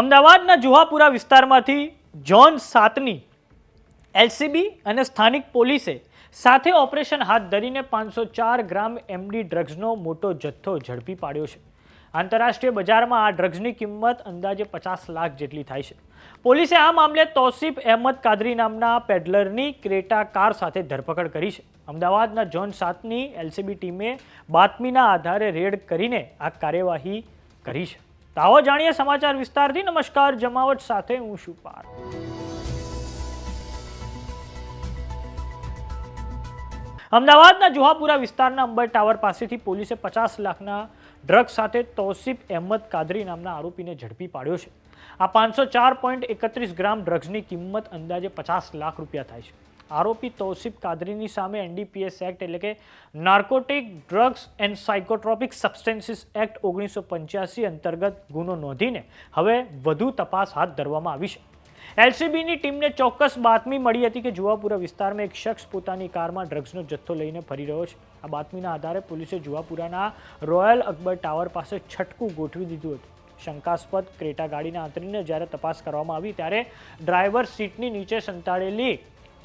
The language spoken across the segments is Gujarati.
અમદાવાદના જુહાપુરા વિસ્તારમાંથી જોન સાતની એલસીબી અને સ્થાનિક પોલીસે સાથે ઓપરેશન હાથ ધરીને પાંચસો ચાર ગ્રામ એમડી ડ્રગ્સનો મોટો જથ્થો ઝડપી પાડ્યો છે. આંતરરાષ્ટ્રીય બજારમાં આ ડ્રગ્સની કિંમત અંદાજે પચાસ લાખ જેટલી થાય છે. પોલીસે આ મામલે તોસીફ અહેમદ કાદરી નામના પેડલરની ક્રેટા કાર સાથે ધરપકડ કરી છે. અમદાવાદના જોન સાતની એલસીબી ટીમે બાતમીના આધારે રેડ કરીને આ કાર્યવાહી કરી છે. તો આવો જાણીએ સમાચાર વિસ્તારથી. નમસ્કાર, જમાવટ સાથે હું છું પાર અમદાવાદના જુહાપુરા વિસ્તારના અંબર ટાવર પાસેથી પોલીસે પચાસ લાખના ડ્રગ્સ સાથે તોસીફ અહેમદ કાદરી નામના આરોપીને ઝડપી પાડ્યો છે. આ પાંચસો ચાર પોઈન્ટ એકત્રીસ ગ્રામ ડ્રગ્સની કિંમત અંદાજે પચાસ લાખ રૂપિયા થાય છે. આરોપી તૌસિફ કાદરીની સામે એનડીપીએસ એક્ટ એટલે કે narcotic drugs and psychotropic substances act ઓગણીસો પંચ્યાસી અંતર્ગત ગુનો નોંધીને હવે વધુ તપાસ હાથ ધરવામાં આવી છે. એલસીબીની ટીમને ચોક્કસ બાતમી મળી હતી કે જુવાપુરા વિસ્તારમાં એક શખ્સ પોતાની કારમાં ડ્રગ્સનો જથ્થો લઈને ફરી રહ્યો છે. આ બાતમીના આધારે પોલીસે જુવાપુરાના રોયલ અકબર ટાવર પાસે છટકું ગોઠવી દીધું હતું. શંકાસ્પદ ક્રેટા ગાડીના આંતરીને જ્યારે તપાસ કરવામાં આવી ત્યારે ડ્રાઈવર સીટની નીચે સંતાડેલી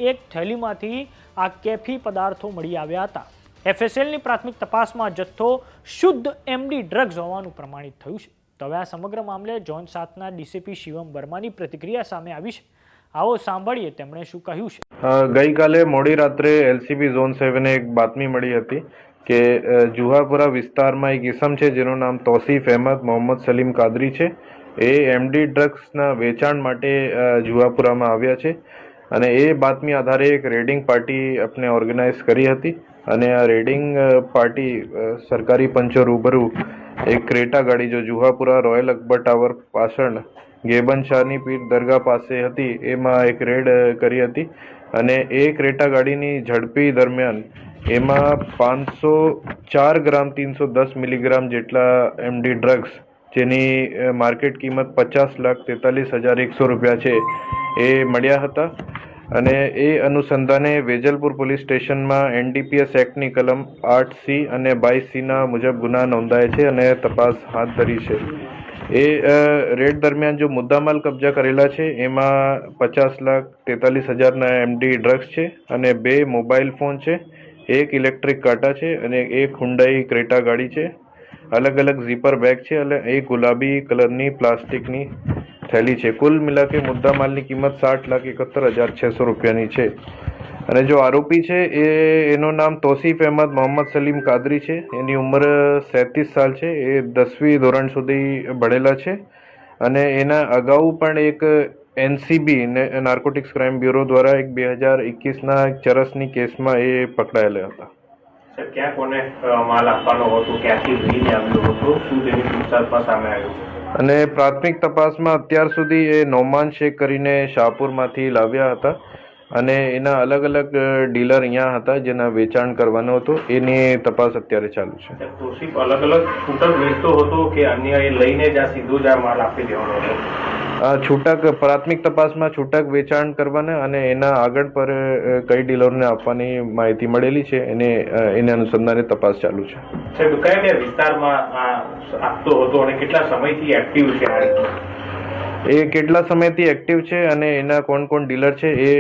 એક થેલીમાંથી આ કેફી પદાર્થો મળી આવ્યા હતા. એફએસએલની પ્રાથમિક તપાસમાં જથ્થો શુદ્ધ એમડી ડ્રગ્સ હોવાનું પ્રમાણિત થયું છે. તો હવે આ સમગ્ર મામલે જોન સાતના ડીસીપી શિવમ વર્માની પ્રતિક્રિયા સામે આવી છે. આવો સાંભળીએ તેમણે શું કહ્યું છે. ગઈકાલે મોડી રાત્રે એલસીબી ઝોન સેવને એક બાતમી મળી હતી કે જુહાપુરા વિસ્તારમાં એક ઇસમ છે જેનું નામ તોસીફ અહેમદ, મોહમ્મદ સલીમ કાદરી છે. એ એમડી ડ્રગ્સના વેચાણ માટે જુહાપુરામાં આવ્યા છે. અને એ બાતમી આધારે એક રેડિંગ પાર્ટી આપણે ઓર્ગેનાઇઝ કરી હતી. અને આ રેડિંગ પાર્ટી સરકારી પંચો રૂબરૂ એક ક્રેટા ગાડી જો જુહાપુરા રોયલ અકબર ટાવર પાછળ ગેબન શાહની પીર દરગાહ પાસે હતી, એમાં એક રેડ કરી હતી. અને એ ક્રેટા ગાડીની ઝડપી દરમિયાન એમાં પાંચસો ચાર ગ્રામ ત્રણસો દસ મિલીગ્રામ જેટલા એમડી ડ્રગ્સ, જેની માર્કેટ કિંમત પચાસ લાખ તેતાલીસ હજાર એકસો રૂપિયા છે. એ મળ્યા હતા અને એ અનુસંધાને વેજલપુર પોલીસ સ્ટેશનમાં એનડીપીએસ એક્ટની કલમ આઠ સી અને બાઈસ સીના મુજબ ગુના નોંધાય છે અને તપાસ હાથ ધરી છે. એ રેડ દરમિયાન જો મુદ્દામાલ કબજા કરેલા છે, એમાં પચાસ લાખ તેતાલીસ હજારના એમડી ડ્રગ્સ છે અને બે મોબાઈલ ફોન છે, એક ઇલેક્ટ્રિક કાંટા છે અને એક હુંડાઈ ક્રેટા ગાડી છે. અલગ અલગ ઝીપર બેગ છે અને એક ગુલાબી કલરની પ્લાસ્ટિકની થેલી છે. કુલ મિલાકે મુદ્દા માલની કિંમત સાઠ લાખ એકોતેર હજાર છસો રૂપિયાની છે. અને જો આરોપી છે, એ એનું નામ તોસીફ અહેમદ મોહમ્મદ સલીમ કાદરી છે. એની ઉંમર સેંત્રીસ સાલ છે. એ દસમી ધોરણ સુધી ભણેલા છે. અને એના અગાઉ પણ એક એનસીબી નાર્કોટિક્સ ક્રાઇમ બ્યુરો દ્વારા એક બે હજાર એકવીસના ચરસની કેસમાં એ પકડાયેલા હતા. ક્યાં કોને માલ આપવાનો હતો? ક્યાંથી લઈને આવ્યો હતો? શું તેની પૂછતાછમાં સામે આવ્યું અને પ્રાથમિક તપાસમાં અત્યાર સુધી એ નોમાન શેખ કરીને શાહપુરમાંથી લાવ્યા હતા અને એના અલગ અલગ ડીલર અહીંયા હતા જેના વેચાણ કરવાનો હતો. એની તપાસ અત્યારે ચાલુ છે. અલગ અલગ છૂટક વેચતો હતો કે અન્ય એ લઈને જ આ સીધો જ આ માલ આપી દેવાનો હતો? છૂટક પ્રાથમિક તપાસમાં છૂટક વેચાણ કરવાના અને એના આગળ પર કઈ ડીલરને આપવાની માહિતી મળેલી છે એને એને અનુસંધાને તપાસ ચાલુ છે. સાહેબ કયા કયા વિસ્તારમાં આપતો હતો અને કેટલા સમયથી એક્ટિવ છે આ એ કેટલા સમયથી એક્ટિવ છે અને એના કોણ કોણ ડીલર છે એ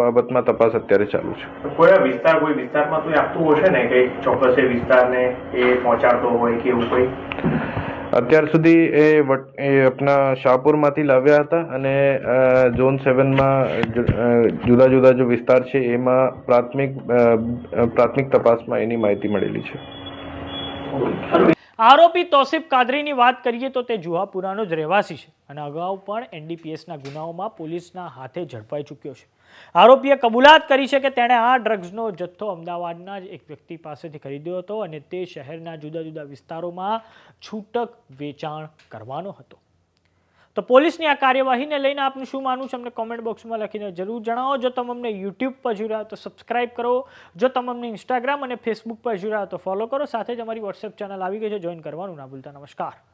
બાબતમાં તપાસ અત્યારે ચાલુ છે. કોઈ વિસ્તાર કોઈ વિસ્તારમાં તો આપતું હશે ને કે ચોક્કસ એ વિસ્તારને એ પહોંચાડતો હોય કે એવું કોઈ? અત્યાર સુધી એ એ આપણા શાહપુરમાંથી લાવ્યા હતા અને ઝોન સેવનમાં જુદા જુદા જો વિસ્તાર છે એમાં પ્રાથમિક પ્રાથમિક તપાસમાં એની માહિતી મળેલી છે. આરોપી તોસીફ કાદરીની વાત કરીએ તો તે જુહાપુરાનો જ રહેવાસી છે અને અગાઉ પણ એનડીપીએસના ગુનાઓમાં પોલીસના હાથે ઝડપાઈ ચૂક્યો છે. આરોપીએ કબૂલાત કરી છે કે તેણે આ ડ્રગ્સનો જથ્થો અમદાવાદના જ એક વ્યક્તિ પાસેથી ખરીદ્યો હતો અને તે શહેરના જુદા જુદા વિસ્તારોમાં છૂટક વેચાણ કરવાનો હતો. તો પોલીસની આ કાર્યવાહીને લઈને આપનું શું માનવું છે? અમને કોમેન્ટ બોક્સમાં લખીને જરૂર જણાવો. જો તમે અમને યુટ્યુબ પર રહ્યા તો સબસ્ક્રાઇબ કરો. જો તમે અમને ઇન્સ્ટાગ્રામ અને ફેસબુક પર રહ્યા તો ફોલો કરો. સાથે જ અમારી વોટ્સએપ ચેનલ આવી ગઈ છે. જોઈન કરવાનું ના ભૂલતા. નમસ્કાર.